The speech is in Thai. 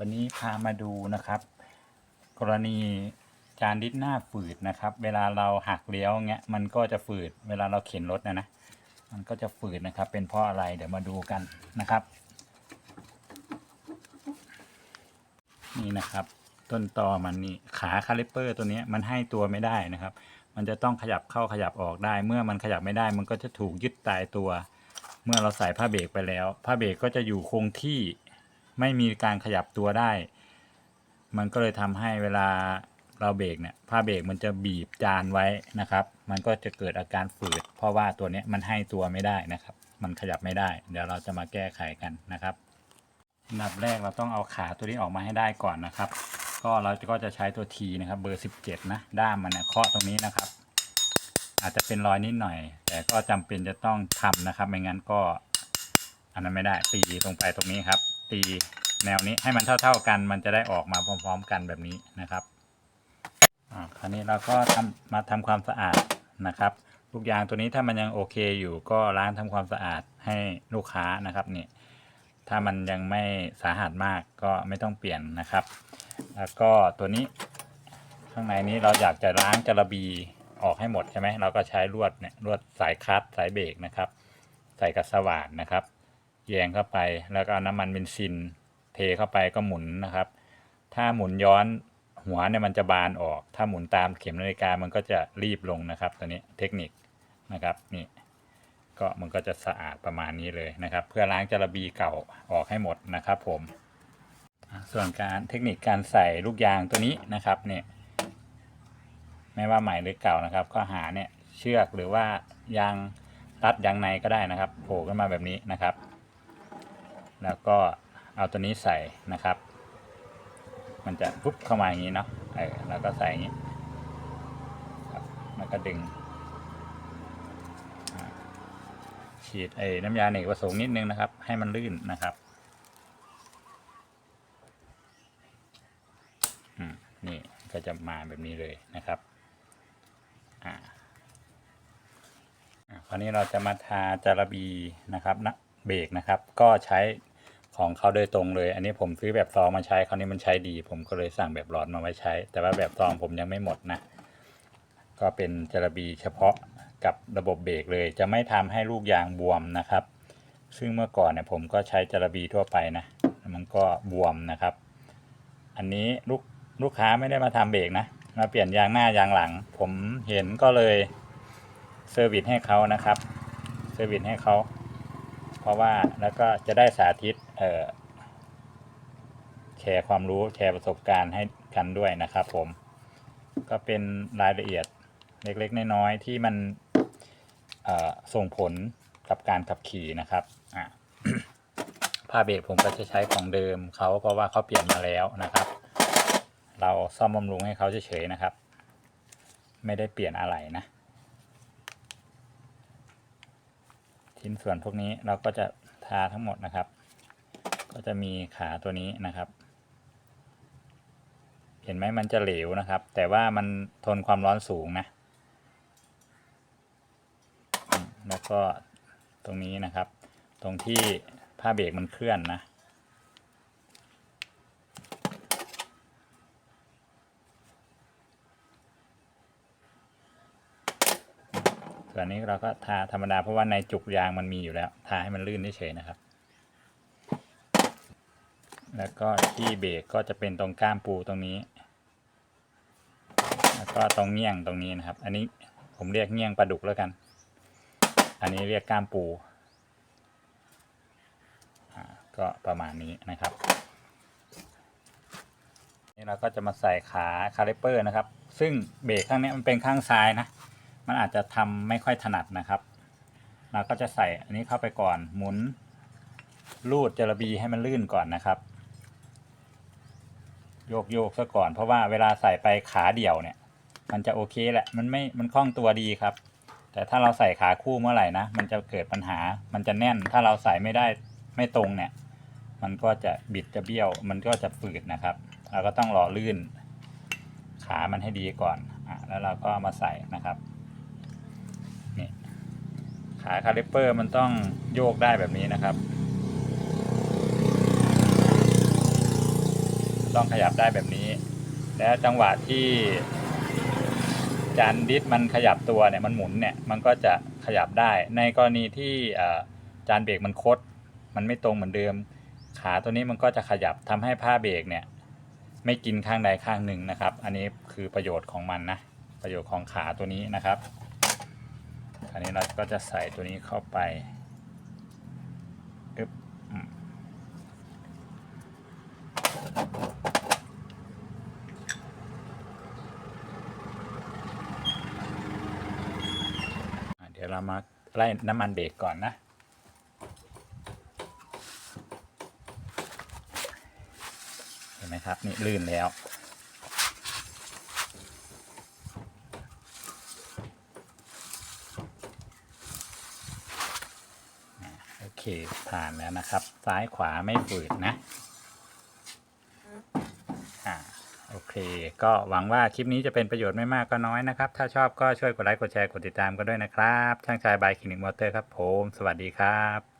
วันนี้พามาดูนะครับ กรณีจานดิสหน้าฝืดนะครับ เวลาเราหักเลี้ยวเงี้ยมันก็จะฝืด เวลาเราเข็นรถนะนะมันก็จะฝืดนะครับ เป็นเพราะอะไรเดี๋ยวมาดูกันนะครับ นี่นะครับ ต้นตอมันนี่ขาคาลิปเปอร์ตัวนี้มันให้ตัวไม่ได้นะครับ มันจะต้องขยับเข้าขยับออกได้ เมื่อมันขยับไม่ได้ มันก็จะถูกยึดตายตัว เมื่อเราใส่ผ้าเบรกไปแล้ว ผ้าเบรกก็จะอยู่คงที่ ไม่มีการขยับตัวได้ มันก็เลยทำให้เวลาเราเบรกเนี่ยผ้าเบรกมันจะบีบจานไว้นะครับ มันก็จะเกิดอาการฝืด เพราะว่าตัวนี้มันให้ตัวไม่ได้นะครับ มันขยับไม่ได้ เดี๋ยวเราจะมาแก้ไขกันนะครับอันดับแรกเราต้องเอาขาตัวนี้ออกมาให้ได้ก่อนนะครับ ก็เราก็จะใช้ตัวทีนะครับ เบอร์ 17 นะ ด้ามมันเนี่ยเคาะตรงนี้นะครับ อาจจะเป็นรอยนิดหน่อย แต่ก็จำเป็นจะต้องทำนะครับ ไม่งั้นก็ อันนั้นไม่ได้ตีลงไปตรงนี้ครับ ตีแนวนี้ให้มันเท่า ๆกัน มันจะได้ออกมาพร้อม ๆ กันแบบนี้นะครับคราวนี้เราก็ทำมาทำความสะอาดนะครับลูกยางตัวนี้ถ้ามันยังโอเคอยู่ก็ล้างทำความสะอาดให้ลูกค้านะครับนี่ถ้ามันยังไม่สาหัสมากก็ไม่ต้องเปลี่ยนนะครับ แล้วก็ตัวนี้ข้างในนี้เราอยากจะล้างจระบีออกให้หมดใช่ไหมเราก็ใช้ลวดเนี่ยลวดสายคัดสายเบรกนะครับ ใส่กับสว่านนะครับ แยงเข้าไป แล้วก็เอาน้ำมันเบนซินเทเข้าไปก็หมุนนะครับ ถ้าหมุนย้อนหัวเนี่ยมันจะบานออก ถ้าหมุนตามเข็มนาฬิกามันก็จะรีบลงนะครับ ตัวนี้เทคนิคนะครับนี่ก็มันก็จะสะอาดประมาณนี้เลยนะครับ เพื่อล้างจระบีเก่าออกให้หมดนะครับผม ส่วนการเทคนิคการใส่ลูกยางตัวนี้นะครับเนี่ยไม่ว่าใหม่หรือเก่านะครับ ก็หาเนี่ยเชือกหรือว่ายางรัดยางในก็ได้นะครับโผล่ขึ้นมาแบบนี้นะครับ แล้วก็เอาตัวนี้ใส่นะครับ มันจะปุ๊บเข้ามาอย่างนี้เนาะเออแล้วก็ใส่อย่างนี้แล้วก็ดึงฉีดไอ้น้ำยาเนกประสงค์นิดนึงนะครับ ให้มันลื่นนะครับอืมนี่ก็จะมาแบบนี้เลยนะครับอ่าอ่าคราวนี้เราจะมาทาจาระบีนะครับนะ เบรกนะครับ ก็ใช้ของเขาโดยตรงเลย อันนี้ผมซื้อแบบซองมาใช้คราวนี้มันใช้ดี ผมก็เลยสั่งแบบหลอดมาไว้ใช้ แต่ว่าแบบซองผมยังไม่หมดนะ ก็เป็นจาระบีเฉพาะกับระบบเบรกเลย จะไม่ทำให้ลูกยางบวมนะครับ ซึ่งเมื่อก่อนเนี่ยผมก็ใช้จาระบีทั่วไปนะ มันก็บวมนะครับ อันนี้ลูกลูกค้าไม่ได้มาทำเบรกนะ มาเปลี่ยนยางหน้ายางหลัง ผมเห็นก็เลยเซอร์วิสให้เขานะครับ เซอร์วิสให้เขา เพราะว่าแล้วก็จะได้สาธิตเอ่อแชร์ความรู้แชร์ประสบการณ์ให้กันด้วยนะครับผม ก็เป็นรายละเอียดเล็กๆ น้อยๆที่มันส่งผลกับการขับขี่นะครับผ้าเบรกผมก็จะใช้ของเดิมเขาเพราะว่าเขาเปลี่ยนมาแล้วนะครับ เราซ่อมบำรุงให้เขาเฉยๆนะครับ ไม่ได้เปลี่ยนอะไรนะ ชิ้นส่วนพวกนี้เราก็จะทาทั้งหมดนะครับ ก็จะมีขาตัวนี้นะครับ เห็นไหมมันจะเหลวนะครับ แต่ว่ามันทนความร้อนสูงนะ แล้วก็ตรงนี้นะครับ ตรงที่ผ้าเบรกมันเคลื่อนนะ ส่วนนี้เราก็ทาธรรมดาเพราะว่าในจุกยางมันมีอยู่แล้ว ทาให้มันลื่นเฉยๆนะครับ แล้วก็ที่เบรกก็จะเป็นตรงก้ามปูตรงนี้ แล้วก็ตรงเงี้ยงตรงนี้นะครับ อันนี้ผมเรียกเงี้ยงปลาดุกแล้วกัน อันนี้เรียกก้ามปูก็ประมาณนี้นะครับ นี่เราก็จะมาใส่ขาคาลิเปอร์นะครับ ซึ่งเบรกข้างนี้มันเป็นข้างซ้ายนะ มันอาจจะทำไม่ค่อยถนัดนะครับ เราก็จะใส่อันนี้เข้าไปก่อนหมุนลูดจระบีให้มันลื่นก่อนนะครับ โยกโยกซะก่อน เพราะว่าเวลาใส่ไปขาเดี่ยวเนี่ย มันจะโอเคแหละมันไม่มันคล่องตัวดีครับ แต่ถ้าเราใส่ขาคู่เมื่อไหร่นะมันจะเกิดปัญหา มันจะแน่น ถ้าเราใส่ไม่ได้ไม่ตรงเนี่ย มันก็จะบิดจะเบี้ยว มันก็จะฝืดนะครับ เราก็ต้องรอลื่น ขามันให้ดีก่อนอะแล้วเราก็เอามาใส่นะครับ ขาคาลิปเปอร์มันต้องโยกได้แบบนี้นะครับ ต้องขยับได้แบบนี้ แล้วจังหวะที่จานดิสมันขยับตัวเนี่ยมันหมุนเนี่ยมันก็จะขยับได้ ในกรณีที่จานเบรกมันคด มันไม่ตรงเหมือนเดิม ขาตัวนี้มันก็จะขยับทำให้ผ้าเบรกเนี่ยไม่กินข้างใดข้างหนึ่งนะครับ อันนี้คือประโยชน์ของมันนะประโยชน์ของขาตัวนี้นะครับ อันนี้เราก็จะใส่ตัวนี้เข้าไปอึ๊บอะเดี๋ยวเรามาไล่น้ำมันเบรกก่อนนะเห็นไหมครับ นี่ลื่นแล้ว โอเค ผ่านแล้วนะครับ ซ้ายขวาไม่ฝืดนะอ่าโอเค ก็หวังว่าคลิปนี้จะเป็นประโยชน์ไม่มากก็น้อยนะครับ ถ้าชอบก็ช่วยกดไลค์กดแชร์กดติดตามกันด้วยนะครับ ช่างชายบายคลินิกมอเตอร์ครับผม สวัสดีครับ